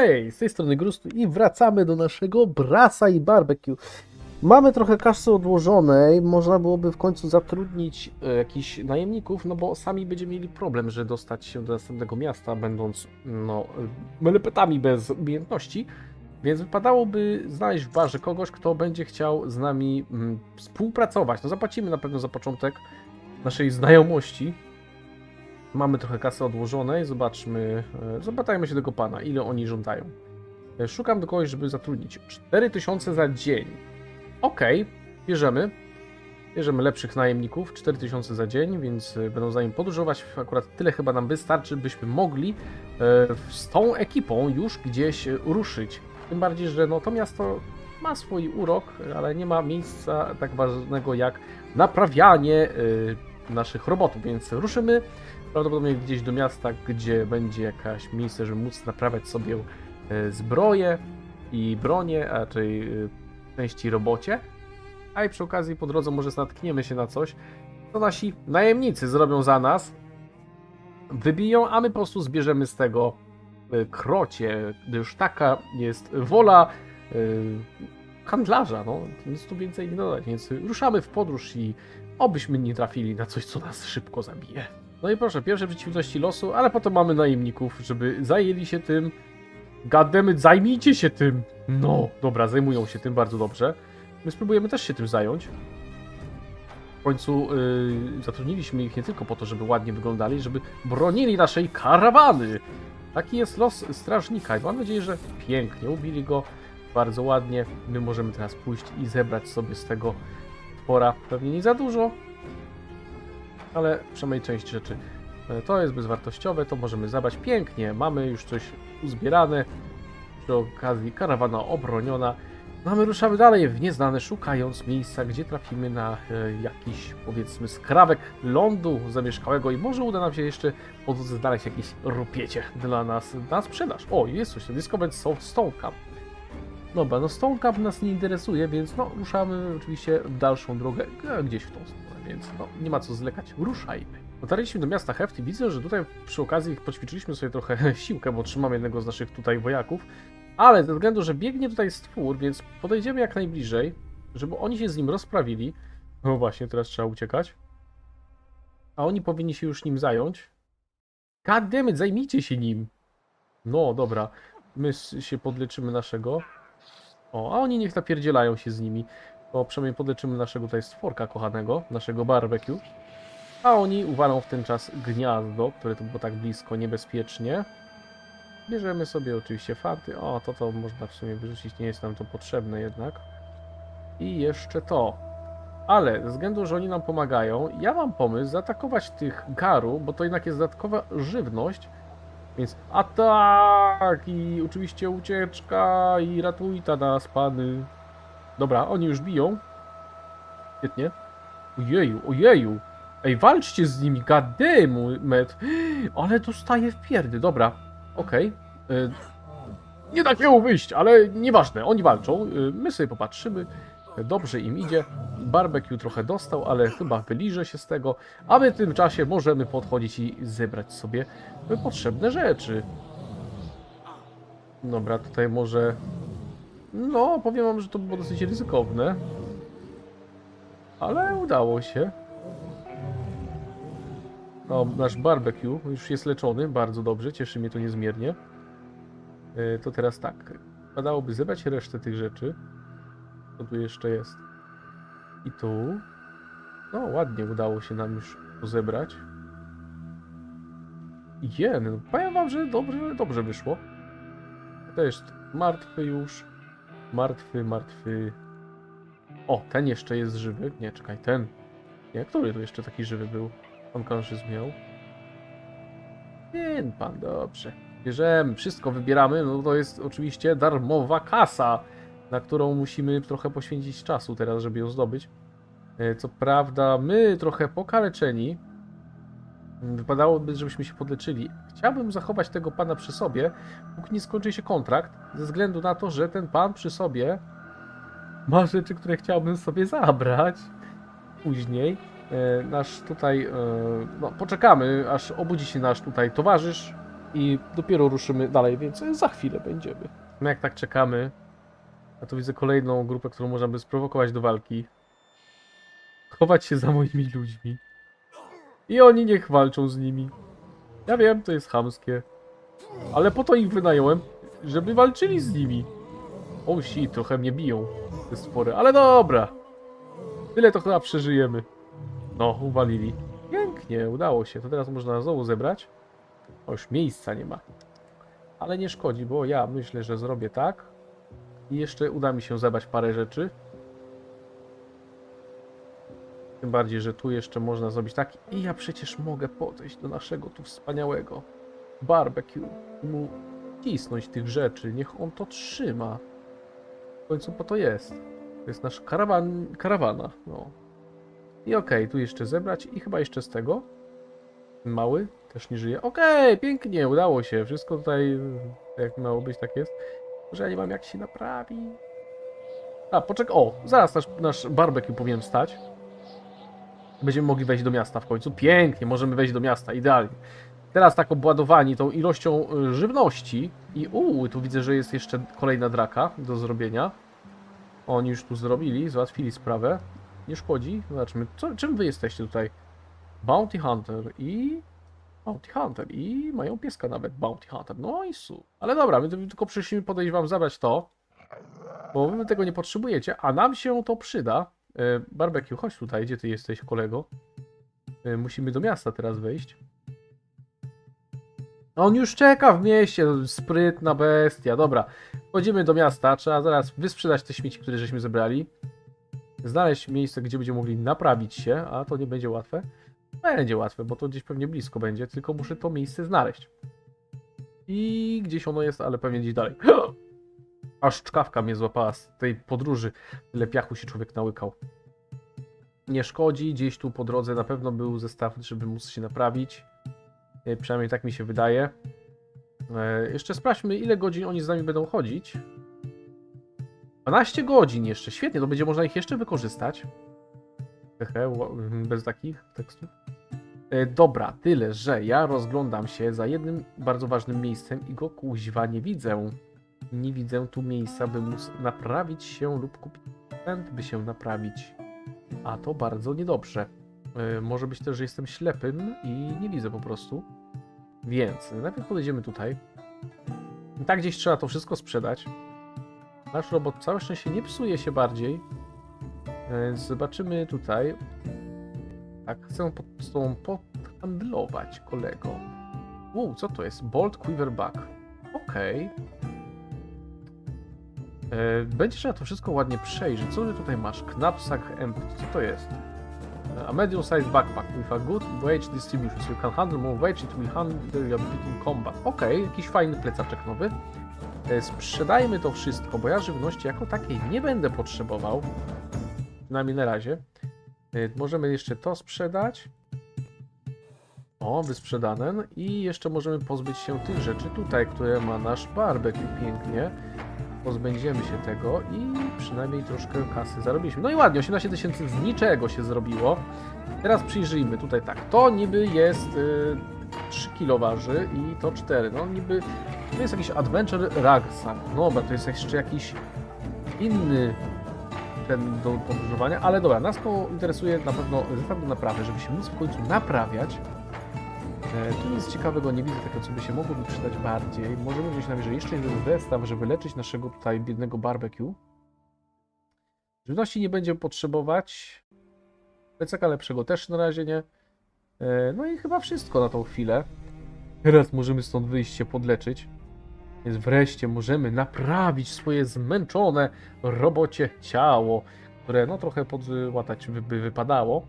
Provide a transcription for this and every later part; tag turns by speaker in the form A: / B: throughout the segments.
A: Hej, z tej strony Grustu i wracamy do naszego brasa i barbecue. Mamy trochę kasy odłożonej, można byłoby w końcu zatrudnić e, jakichś najemników, no bo sami będziemy mieli problem, że dostać się do następnego miasta, będąc no, melepetami bez umiejętności. Więc wypadałoby znaleźć w barze kogoś, kto będzie chciał z nami mm, współpracować. No zapłacimy na pewno za początek naszej znajomości. Mamy trochę kasy odłożonej, zobaczmy, e, zapytajmy się tego pana, ile oni żądają. E, Szukam do kogoś, żeby zatrudnić 4000 za dzień. Okej, bierzemy. Bierzemy lepszych najemników, 4000 za dzień, więc e, będą za nim podróżować. Akurat tyle chyba nam wystarczy, byśmy mogli z tą ekipą już gdzieś ruszyć. Tym bardziej, że no, to miasto ma swój urok, ale nie ma miejsca tak ważnego jak naprawianie naszych robotów, więc ruszymy prawdopodobnie gdzieś do miasta, gdzie będzie jakieś miejsce, żeby móc naprawiać sobie e, zbroję i bronię, a raczej e, części robocie. A i przy okazji po drodze może natkniemy się na coś, co nasi najemnicy zrobią za nas, wybiją, a my po prostu zbierzemy z tego e, krocie, gdyż taka jest wola handlarza, no nic tu więcej nie dodać, więc ruszamy w podróż i obyśmy nie trafili na coś, co nas szybko zabije. No i proszę, pierwsze przeciwności losu, ale potem mamy najemników, żeby zajęli się tym. Goddammit, zajmijcie się tym! No, dobra, zajmują się tym bardzo dobrze. My spróbujemy też się tym zająć. W końcu yy, zatrudniliśmy ich nie tylko po to, żeby ładnie wyglądali, żeby bronili naszej karawany. Taki jest los strażnika i mam nadzieję, że pięknie ubili go, bardzo ładnie. My możemy teraz pójść i zebrać sobie z tego twora pewnie nie za dużo, ale przynajmniej część rzeczy. E, To jest bezwartościowe, to możemy zabrać pięknie. Mamy już coś uzbierane. Przy okazji karawana obroniona. No my ruszamy dalej w nieznane, szukając miejsca, gdzie trafimy na e, jakiś, powiedzmy, skrawek lądu zamieszkałego i może uda nam się jeszcze po drodze znaleźć jakieś rupiecie dla nas na sprzedaż. O, jest coś, Discovered Stone Stone Camp. Dobra, no Stone nas nie interesuje, więc no ruszamy oczywiście w dalszą drogę, e, gdzieś w tą stronę, więc no nie ma co zlekać, ruszajmy. Dotarliśmy do miasta Heft i widzę, że tutaj przy okazji poćwiczyliśmy sobie trochę siłkę, bo trzymam jednego z naszych tutaj wojaków, ale ze względu, że biegnie tutaj stwór, więc podejdziemy jak najbliżej, żeby oni się z nim rozprawili. No właśnie, teraz trzeba uciekać. A oni powinni się już nim zająć. Goddammit, zajmijcie się nim! No, dobra. My się podleczymy naszego. O, a oni niech napierdzielają się z nimi. To przynajmniej podleczymy naszego tutaj stworka kochanego, naszego barbecue. A oni uwalą w ten czas gniazdo, które tu było tak blisko, niebezpiecznie. Bierzemy sobie oczywiście faty. O, to to można w sumie wyrzucić, nie jest nam to potrzebne jednak. I jeszcze to. Ale ze względu, że oni nam pomagają, ja mam pomysł zaatakować tych garu, bo to jednak jest dodatkowa żywność. Więc atak i oczywiście ucieczka i ratujta nas, pany. Dobra, oni już biją. Świetnie. Ojeju, ojeju. Ej, walczcie z nimi, met. Ale dostaje w pierdy, dobra. Okej. Y, Nie da się wyjść, ale nieważne, oni walczą. Y, My sobie popatrzymy. Dobrze im idzie. Barbecue trochę dostał, ale chyba wyliże się z tego. A my w tym czasie możemy podchodzić i zebrać sobie potrzebne rzeczy. Dobra, tutaj może... No, powiem wam, że to było dosyć ryzykowne. Ale udało się. No, nasz barbecue już jest leczony, bardzo dobrze, cieszy mnie to niezmiernie. E, To teraz tak, padałoby zebrać resztę tych rzeczy. Co tu jeszcze jest? I tu. No, ładnie udało się nam już to zebrać. Jen, no, powiem wam, że dobrze, dobrze wyszło. To jest martwy już. Martwy, martwy. O, ten jeszcze jest żywy. Nie, czekaj, ten. Nie, który tu jeszcze taki żywy był? Pan Conscious miał. Ten pan, dobrze. Bierzemy, wszystko wybieramy. No to jest oczywiście darmowa kasa, na którą musimy trochę poświęcić czasu teraz, żeby ją zdobyć. E, Co prawda, my trochę pokaleczeni. Mm, Wypadałoby, żebyśmy się podleczyli. Chciałbym zachować tego pana przy sobie, póki nie skończy się kontrakt, ze względu na to, że ten pan przy sobie ma rzeczy, które chciałbym sobie zabrać później. E, Nasz tutaj, e, no poczekamy, aż obudzi się nasz tutaj towarzysz i dopiero ruszymy dalej, więc za chwilę będziemy. No jak tak czekamy, a tu widzę kolejną grupę, którą można by sprowokować do walki. Chować się za moimi ludźmi. I oni niech walczą z nimi. Ja wiem, to jest chamskie. Ale po to ich wynająłem, żeby walczyli z nimi. O trochę mnie biją te spory, ale dobra. Tyle to chyba przeżyjemy. No, uwalili. Pięknie, udało się. To teraz można znowu zebrać. O, już miejsca nie ma. Ale nie szkodzi, bo ja myślę, że zrobię tak. I jeszcze uda mi się zebrać parę rzeczy. Tym bardziej, że tu jeszcze można zrobić tak. I ja przecież mogę podejść do naszego tu wspaniałego barbecue. I mu cisnąć tych rzeczy. Niech on to trzyma. W końcu po to jest. To jest nasz karawan, karawana. No. I okej, tu jeszcze zebrać i chyba jeszcze z tego. Mały też nie żyje. Okej, pięknie, udało się. Wszystko tutaj tak jak miało być, tak jest. Że ja nie mam jak się naprawi. A, poczekaj. O, zaraz nasz, nasz barbecue powinien stać. Będziemy mogli wejść do miasta w końcu. Pięknie, możemy wejść do miasta, idealnie. Teraz tak obładowani tą ilością y, żywności i uuu, tu widzę, że jest jeszcze kolejna draka do zrobienia. Oni już tu zrobili, załatwili sprawę. Nie szkodzi. Zobaczmy, co, czym wy jesteście tutaj? Bounty Hunter i... Bounty Hunter i mają pieska nawet, Bounty Hunter. No i su. Ale dobra, my tylko przyszliśmy podejść wam zabrać to, bo wy tego nie potrzebujecie, a nam się to przyda. E, barbecue, chodź tutaj, gdzie ty jesteś, kolego? E, musimy do miasta teraz wejść. On już czeka w mieście, sprytna bestia. Dobra, wchodzimy do miasta, trzeba zaraz wysprzedać te śmieci, które żeśmy zebrali. Znaleźć miejsce, gdzie będziemy mogli naprawić się, a to nie będzie łatwe. Będzie łatwe, bo to gdzieś pewnie blisko będzie, tylko muszę to miejsce znaleźć. I gdzieś ono jest, ale pewnie gdzieś dalej. Aż czkawka mnie złapała z tej podróży. Tyle piachu się człowiek nałykał. Nie szkodzi, gdzieś tu po drodze na pewno był zestaw, żeby móc się naprawić. E, Przynajmniej tak mi się wydaje. E, Jeszcze sprawdźmy, ile godzin oni z nami będą chodzić. 12 godzin jeszcze, świetnie, to będzie można ich jeszcze wykorzystać. Hehe, bez takich tekstów. E, Dobra, tyle, że ja rozglądam się za jednym bardzo ważnym miejscem i go kuźwa nie widzę. Nie widzę tu miejsca, by móc naprawić się lub kupić sprzęt, by się naprawić. A to bardzo niedobrze. E, Może być też, że jestem ślepym i nie widzę po prostu. Więc najpierw podejdziemy tutaj. Tak gdzieś trzeba to wszystko sprzedać. Nasz robot całe szczęście nie psuje się bardziej. Więc zobaczymy tutaj. Tak, chcę pod, z podhandlować, kolego. Uuu, co to jest? Bolt Quiver Bug. Okej. E, Będzie trzeba to wszystko ładnie przejrzeć. Co ty tutaj masz? Knapsack Empty. Co to jest? A medium sized backpack with a good wage distribution. So you can handle more wage, it will handle your bit in combat. Okej, jakiś fajny plecaczek nowy. E, Sprzedajmy to wszystko, bo ja żywności jako takiej nie będę potrzebował. Przynajmniej na razie. E, Możemy jeszcze to sprzedać. O, wysprzedane. I jeszcze możemy pozbyć się tych rzeczy tutaj, które ma nasz barbecue pięknie. Pozbędziemy się tego i przynajmniej troszkę kasy zarobiliśmy. No i ładnie, 18 tysięcy z niczego się zrobiło. Teraz przyjrzyjmy tutaj tak. To niby jest y, 3 kilo waży i to 4. No niby to jest jakiś Adventure Rucksack. No dobra, to jest jeszcze jakiś inny ten do podróżowania, ale dobra, nas to interesuje na pewno zestaw do naprawy, żeby się móc w końcu naprawiać. E, Tu nic ciekawego nie widzę, takiego co by się mogło przydać bardziej. Możemy wziąć nawet że jeszcze jeden zestaw, żeby leczyć naszego tutaj biednego barbecue. Żywności nie będziemy potrzebować. Plecaka lepszego też na razie nie. E, No i chyba wszystko na tą chwilę. Teraz możemy stąd wyjść się podleczyć. Więc wreszcie możemy naprawić swoje zmęczone robocie ciało, które no trochę podłatać by, wypadało.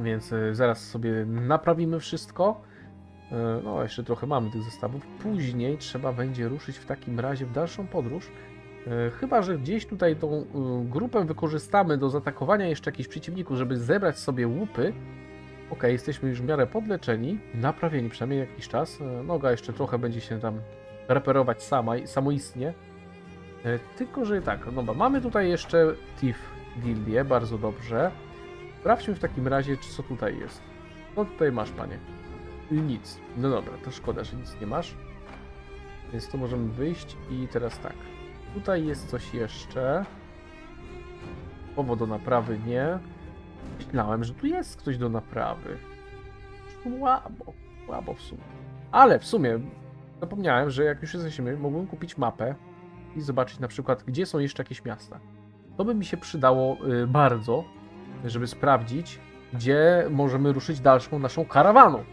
A: Więc e, zaraz sobie naprawimy wszystko. E, No, jeszcze trochę mamy tych zestawów. Później trzeba będzie ruszyć w takim razie w dalszą podróż. E, Chyba, że gdzieś tutaj tą grupę wykorzystamy do zaatakowania jeszcze jakichś przeciwników, żeby zebrać sobie łupy. Ok, jesteśmy już w miarę podleczeni, naprawieni przynajmniej jakiś czas. E, Noga jeszcze trochę będzie się tam reperować sama, samoistnie. E, Tylko, że tak, no bo mamy tutaj jeszcze Thief Gildię, bardzo dobrze. Sprawdźmy w takim razie, co tutaj jest. No tutaj masz, panie. Nic. No dobra, to szkoda, że nic nie masz. Więc to możemy wyjść i teraz tak. Tutaj jest coś jeszcze. Powód do naprawy nie. Myślałem, że tu jest ktoś do naprawy. Słabo, słabo w sumie. Ale w sumie zapomniałem, że jak już jesteśmy, mogłem kupić mapę i zobaczyć na przykład, gdzie są jeszcze jakieś miasta. To by mi się przydało y, bardzo, żeby sprawdzić, gdzie możemy ruszyć dalszą naszą karawaną.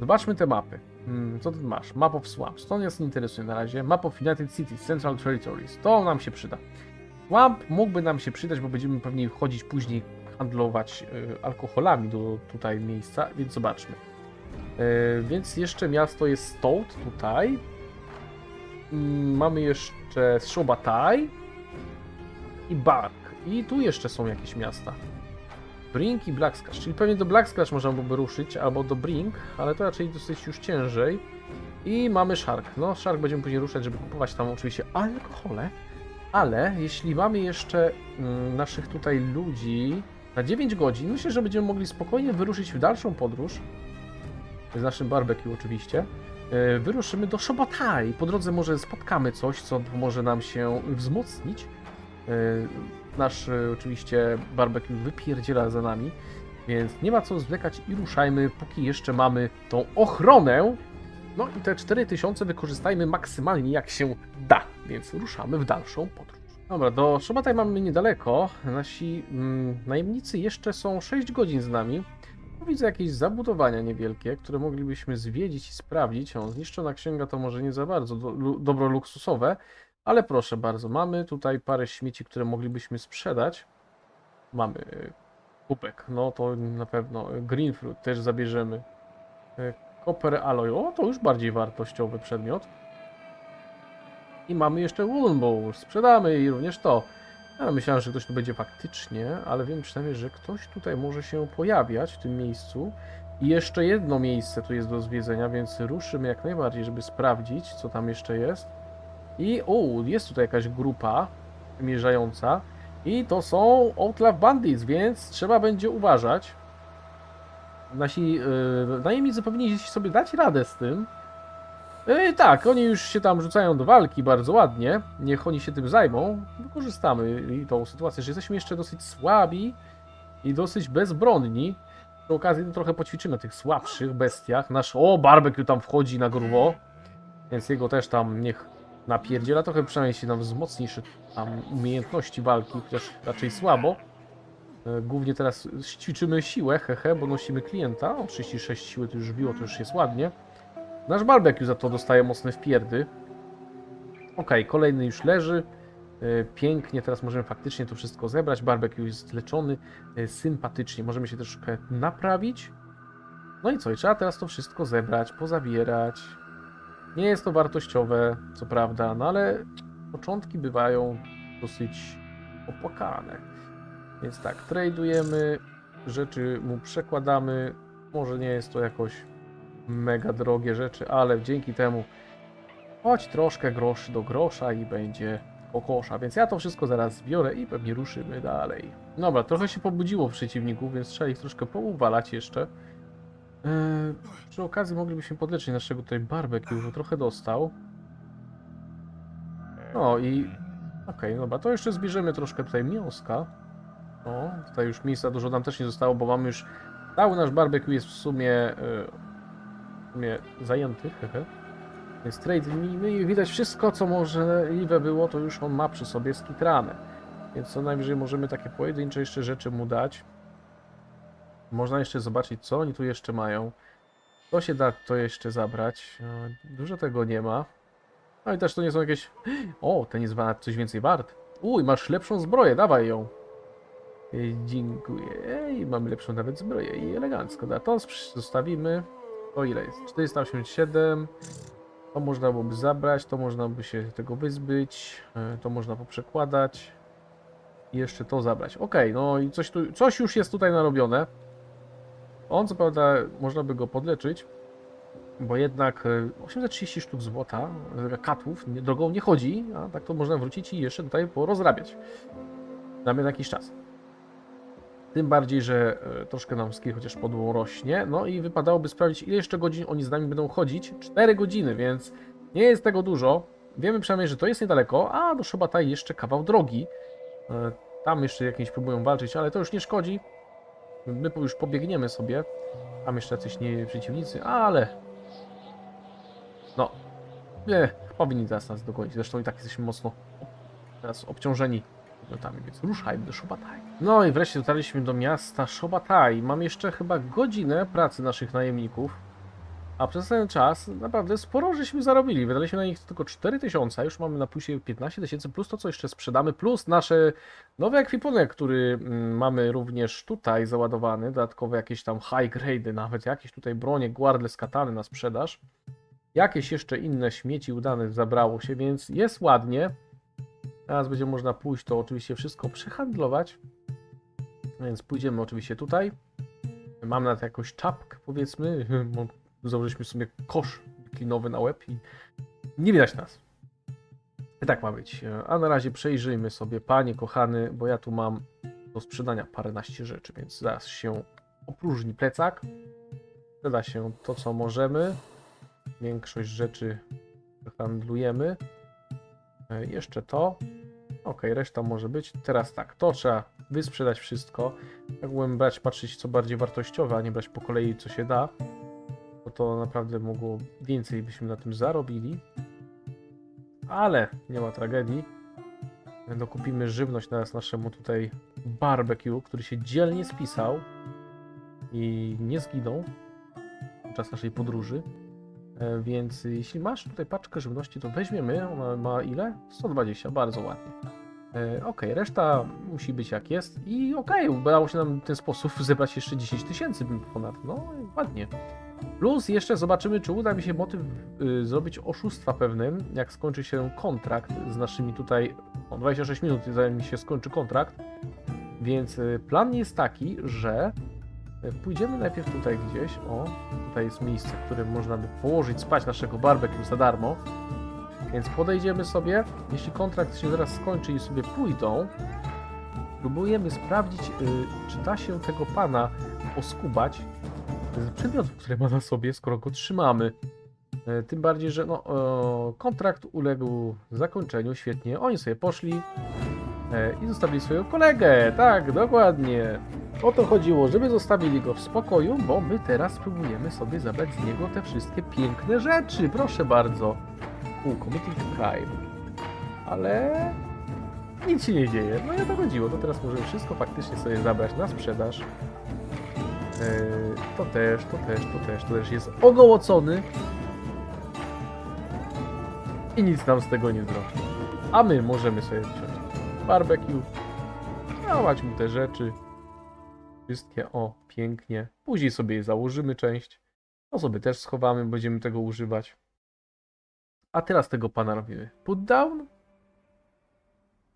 A: Zobaczmy te mapy. Hmm, co ty masz? Map of Swamps. To nas nie interesuje na razie. Map of United Cities, Central Territories. To nam się przyda. Swamp mógłby nam się przydać, bo będziemy pewnie chodzić później, handlować y, alkoholami do tutaj miejsca, więc zobaczmy. Y, więc jeszcze miasto jest Stout tutaj. Mm, mamy jeszcze Shobatai i Bark. I tu jeszcze są jakieś miasta. Brink i Black Splash, czyli pewnie do Black Splash można byłoby ruszyć, albo do Brink, ale to raczej dosyć już ciężej. I mamy Shark. No, Shark będziemy później ruszać, żeby kupować tam oczywiście alkohole. Ale jeśli mamy jeszcze mm, naszych tutaj ludzi na 9 godzin, myślę, że będziemy mogli spokojnie wyruszyć w dalszą podróż. Z naszym barbecue oczywiście. E, Wyruszymy do Shobatai. Po drodze może spotkamy coś, co może nam się wzmocnić. E, Nasz e, oczywiście barbecue wypierdziela za nami, więc nie ma co zwlekać i ruszajmy, póki jeszcze mamy tą ochronę. No i te 4000 wykorzystajmy maksymalnie jak się da, więc ruszamy w dalszą podróż. Dobra, do Shobatai mamy niedaleko. Nasi mm, najemnicy jeszcze są 6 godzin z nami. Widzę jakieś zabudowania niewielkie, które moglibyśmy zwiedzić i sprawdzić. O, zniszczona księga to może nie za bardzo do, dobro luksusowe, ale proszę bardzo, mamy tutaj parę śmieci, które moglibyśmy sprzedać. Mamy e, kubek, no to na pewno. E, Greenfruit też zabierzemy. E, Copper alloy, o to już bardziej wartościowy przedmiot. I mamy jeszcze Woolen Bowl, sprzedamy i również to. Ja myślałem, że ktoś tu będzie faktycznie, ale wiem przynajmniej, że ktoś tutaj może się pojawiać w tym miejscu. I jeszcze jedno miejsce tu jest do zwiedzenia, więc ruszymy jak najbardziej, żeby sprawdzić, co tam jeszcze jest. I o, jest tutaj jakaś grupa wymierzająca. I to są Outlaw Bandits, więc trzeba będzie uważać. Nasi yy, najemnicy powinni sobie dać radę z tym. Yy, tak, oni już się tam rzucają do walki bardzo ładnie. Niech oni się tym zajmą. Wykorzystamy tą sytuację, że jesteśmy jeszcze dosyć słabi i dosyć bezbronni. Przy okazji no, trochę poćwiczymy tych słabszych bestiach. Nasz, o, barbecue tam wchodzi na grubo. Więc jego też tam niech napierdziela. Trochę przynajmniej się nam wzmocni jeszcze tam umiejętności walki, chociaż raczej słabo. E, Głównie teraz ćwiczymy siłę, hehe, bo nosimy klienta. O, 36 siły to już biło, to już jest ładnie. Nasz barbecue za to dostaje mocne wpierdy. Okej, kolejny już leży. E, Pięknie, teraz możemy faktycznie to wszystko zebrać. Barbecue jest leczony e, sympatycznie. Możemy się troszkę naprawić. No i co? I trzeba teraz to wszystko zebrać, pozabierać. Nie jest to wartościowe, co prawda, no ale początki bywają dosyć opłakane. Więc tak, tradujemy, rzeczy mu przekładamy. Może nie jest to jakoś mega drogie rzeczy, ale dzięki temu choć troszkę groszy do grosza i będzie kokosza. Więc ja to wszystko zaraz zbiorę i pewnie ruszymy dalej. Dobra, trochę się pobudziło przeciwników, więc trzeba ich troszkę pouwalać jeszcze. Eee, przy okazji moglibyśmy podleczyć naszego tutaj barbecue, bo trochę dostał. No i... Okej, dobra, to jeszcze zbierzemy troszkę tutaj mięska. O, tutaj już miejsca dużo nam też nie zostało, bo mamy już... Cały nasz barbecue jest w sumie... sumie zajęty, hehe. Więc trade no i widać wszystko, co możliwe było, to już on ma przy sobie skitrane. Więc co najwyżej możemy takie pojedyncze jeszcze rzeczy mu dać. Można jeszcze zobaczyć, co oni tu jeszcze mają. To się da to jeszcze zabrać. E, Dużo tego nie ma. No i też to nie są jakieś... O, ten jest coś więcej wart. Uj, masz lepszą zbroję, dawaj ją. Dziękuję. Ej, mamy lepszą nawet zbroję i elegancko. Da, to zostawimy. To ile jest? 487. To można byłoby zabrać, to można by się tego wyzbyć. e, To można poprzekładać. I jeszcze to zabrać. Okej, no i coś, tu, coś już jest tutaj narobione. On co prawda można by go podleczyć, bo jednak e, 830 sztuk złota, e, katów, drogą nie chodzi, a tak to można wrócić i jeszcze tutaj porozrabiać. Damy na jakiś czas. Tym bardziej, że e, troszkę nam skill chociaż podłą rośnie. No i wypadałoby sprawdzić, ile jeszcze godzin oni z nami będą chodzić. 4 godziny, więc nie jest tego dużo. Wiemy przynajmniej, że to jest niedaleko, a do Szobataj jeszcze kawał drogi. E, Tam jeszcze jakieś próbują walczyć, ale to już nie szkodzi. My już pobiegniemy sobie. Tam jeszcze jacyś nie przeciwnicy, ale... No, nie, powinni teraz nas dogonić. Zresztą i tak jesteśmy mocno teraz obciążeni podmiotami, więc ruszajmy do Szobataj. No i wreszcie dotarliśmy do miasta Szobataj. Mam jeszcze chyba godzinę pracy naszych najemników. A przez ten czas naprawdę sporo żeśmy zarobili. Wydaliśmy na nich tylko 4000, a już mamy na plusie 15 tysięcy, plus to, co jeszcze sprzedamy, plus nasze nowy ekwipunek, który mm, mamy również tutaj załadowany. Dodatkowe jakieś tam high grade, nawet jakieś tutaj bronie, guardle, katany na sprzedaż. Jakieś jeszcze inne śmieci udane zabrało się, więc jest ładnie. Teraz będzie można pójść to oczywiście wszystko przehandlować. Więc pójdziemy oczywiście tutaj. Mam na to jakąś czapkę, powiedzmy. Założyliśmy sobie kosz klinowy na łeb i nie widać nas. I tak ma być. A na razie przejrzyjmy sobie, panie kochany, bo ja tu mam do sprzedania paręnaście rzeczy, więc zaraz się opróżni plecak. Sprzeda się to, co możemy. Większość rzeczy handlujemy. E, Jeszcze to. Ok, reszta może być. Teraz tak, to trzeba wysprzedać wszystko. Jakbym brać, patrzeć co bardziej wartościowe, a nie brać po kolei co się da. Bo to naprawdę mogło więcej byśmy na tym zarobili. Ale nie ma tragedii. Dokupimy żywność teraz naszemu tutaj barbecue, który się dzielnie spisał i nie zginął podczas naszej podróży. E, Więc jeśli masz tutaj paczkę żywności, to weźmiemy. Ona ma ile? 120, bardzo ładnie. E, Ok, reszta musi być jak jest. I okej, udało się nam w ten sposób zebrać jeszcze 10 tysięcy ponad. No ładnie. Plus jeszcze zobaczymy, czy uda mi się motyw y, zrobić oszustwa pewnym, jak skończy się kontrakt z naszymi tutaj. O 26 minut, zanim się skończy kontrakt. Więc y, plan jest taki, że y, pójdziemy najpierw tutaj gdzieś. O, tutaj jest miejsce, w którym można by położyć spać naszego barbecue za darmo. Więc podejdziemy sobie. Jeśli kontrakt się zaraz skończy i sobie pójdą, próbujemy sprawdzić, y, czy da się tego pana oskubać z przedmiotów, które ma na sobie, skoro go trzymamy. E, Tym bardziej, że no, e, kontrakt uległ zakończeniu, świetnie. Oni sobie poszli e, i zostawili swojego kolegę. Tak, dokładnie. O to chodziło, żeby zostawili go w spokoju, bo my teraz próbujemy sobie zabrać z niego te wszystkie piękne rzeczy. Proszę bardzo. U, committing crime. Ale nic się nie dzieje. No i to chodziło. To teraz możemy wszystko faktycznie sobie zabrać na sprzedaż. Yy, to też, to też, to też, to też jest ogołocony. I nic nam z tego nie zrobi. A my możemy sobie wziąć barbecue, dawać mu te rzeczy. Wszystkie, o, pięknie. Później sobie je założymy część. To sobie też schowamy, będziemy tego używać. A teraz tego pana robimy. Put down.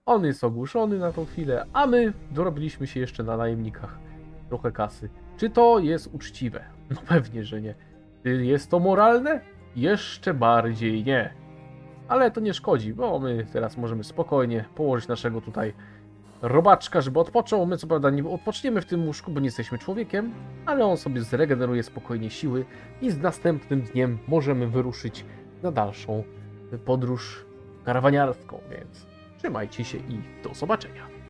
A: On jest ogłuszony na tą chwilę, a my dorobiliśmy się jeszcze na najemnikach trochę kasy. Czy to jest uczciwe? No pewnie, że nie. Czy jest to moralne? Jeszcze bardziej nie. Ale to nie szkodzi, bo my teraz możemy spokojnie położyć naszego tutaj robaczka, żeby odpoczął. My co prawda nie odpoczniemy w tym łóżku, bo nie jesteśmy człowiekiem, ale on sobie zregeneruje spokojnie siły i z następnym dniem możemy wyruszyć na dalszą podróż karawaniarską, więc trzymajcie się i do zobaczenia.